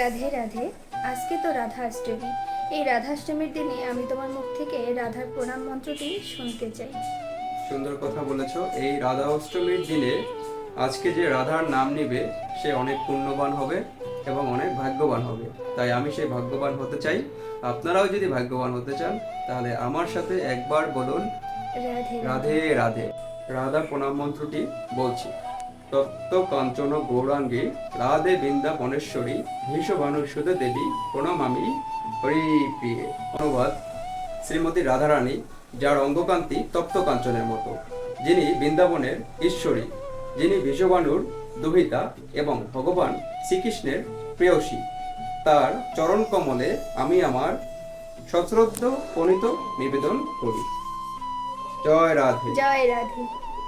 রাধে রাধে। আজকে তো রাধাষ্টমী। এই রাধাষ্টমীর দিনে আমি তোমার মুখ থেকে রাধার প্রণাম মন্ত্রটি শুনতে চাই। সুন্দর কথা বলেছ। এই রাধা অষ্টমীর দিনে আজকে যে রাধার নাম নিবে সে অনেক পুণ্যবান হবে এবং অনেক ভাগ্যবান হবে। তাই আমি সেই ভাগ্যবান হতে চাই। আপনারাও যদি ভাগ্যবান হতে চান তাহলে আমার সাথে একবার বলুন। রাধে। রাধে রাধে। রাধা প্রণাম মন্ত্রটি বলছি। তত্ত্ব কাঞ্চন গৌরাঙ্গী, রাধে বৃন্দাবনেশ্বরী ভীষভানুসুদ দেবী প্রণাম আমি হরি প্রিয়ে অনুবাদ শ্রীমতী রাধারানী, যার অঙ্গকান্তি তপ্ত কাঞ্চনের মতো। যিনি বৃন্দাবনের ঈশ্বরী, যিনি ভীষভানুর দুহিতা এবং ভগবান শ্রীকৃষ্ণের প্রেয়সী। তার চরণ কমলে আমি আমার সশ্রদ্ধ, প্রণীত নিবেদন করি। জয় রাধে। জয় রাধে।